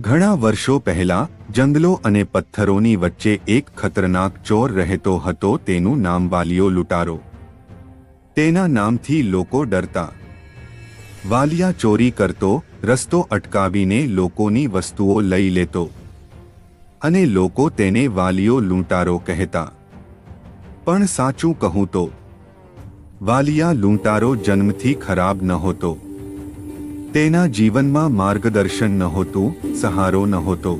ઘણા વર્ષો પહેલા, જંગલો અને પથ્થરોની વચ્ચે એક ખતરનાક ચોર રહેતો હતો તેનું નામ વાલિયો લૂંટારો. તેના નામથી લોકો ડરતા. વાલિયા ચોરી કરતો, રસ્તો અટકાવીને લોકોની વસ્તુઓ લઈ લેતો. અને લોકો તેને વાલિયો લૂંટારો કહેતા. પણ સાચું કહું તો, વાલિયા લૂંટારો જન્મથી ખરાબ નહોતો. તેના જીવનમાં માર્ગદર્શન નહોતું, સહારો નહોતો.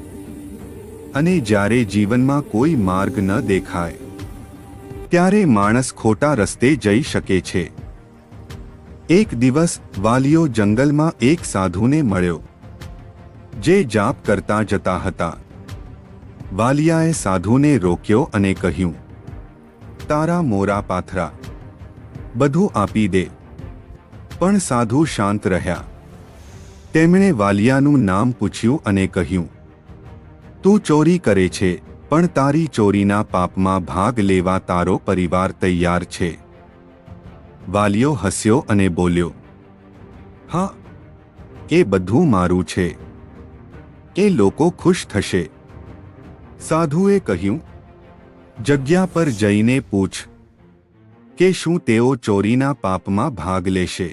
અને જ્યારે જીવનમાં કોઈ માર્ગ ન દેખાય, ત્યારે માણસ ખોટા રસ્તે જઈ શકે છે. એક દિવસ વાલીઓ જંગલમાં એક સાધુને મળ્યો, જે જાપ કરતા જતા હતા. વાલિયાએ સાધુને રોક્યો અને કહ્યું, તારા મોરા પાથરા, બધું આપી દે. પણ સાધુ શાંત રહ્યા. તેમણે વાલિયાનું નામ પૂછ્યું અને કહ્યું, તું ચોરી કરે છે, પણ તારી ચોરીના પાપમાં ભાગ લેવા તારો પરિવાર તૈયાર છે. વાલિયો હસ્યો અને બોલ્યો, હા, એ બધું મારું છે. એ લોકો ખુશ થશે. સાધુએ કહ્યું, જગ્યા પર જઈને પૂછ, કે શું તેઓ ચોરીના પાપમાં ભાગ લેશે?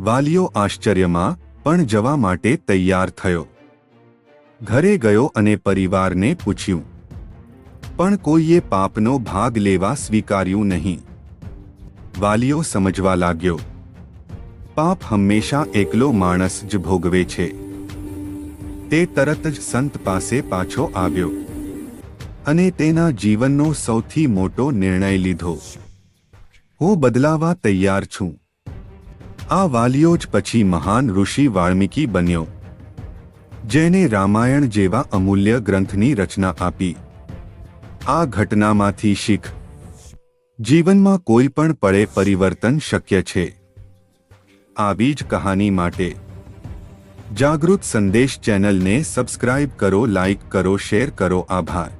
વાલીઓ આશ્ચર્યમાં પણ જવા માટે તૈયાર થયો. ઘરે ગયો અને પરિવારને પૂછ્યું. પણ કોઈએ પાપનો ભાગ લેવા સ્વીકાર્યું નહીં. વાલીઓ સમજવા લાગ્યો. પાપ હંમેશા એકલો માણસ જ ભોગવે છે. તે તરત જ સંત પાસે પાછો આવ્યો અને તેના જીવનનો સૌથી મોટો નિર્ણય લીધો. હું બદલાવા તૈયાર છું. આ વાલીઓ જ પછી મહાન ઋષિ વાલ્મીકી બન્યો. જેને રામાયણ જેવા અમૂલ્ય ગ્રંથની રચના આપી. આ ઘટનામાંથી શીખ. જીવનમાં કોઈ પણ પળે પરિવર્તન શક્ય છે. આવી જ કહાની માટે. જાગૃત સંદેશ ચેનલને સબસ્ક્રાઇબ કરો, લાઇક કરો, શેર કરો. આભાર.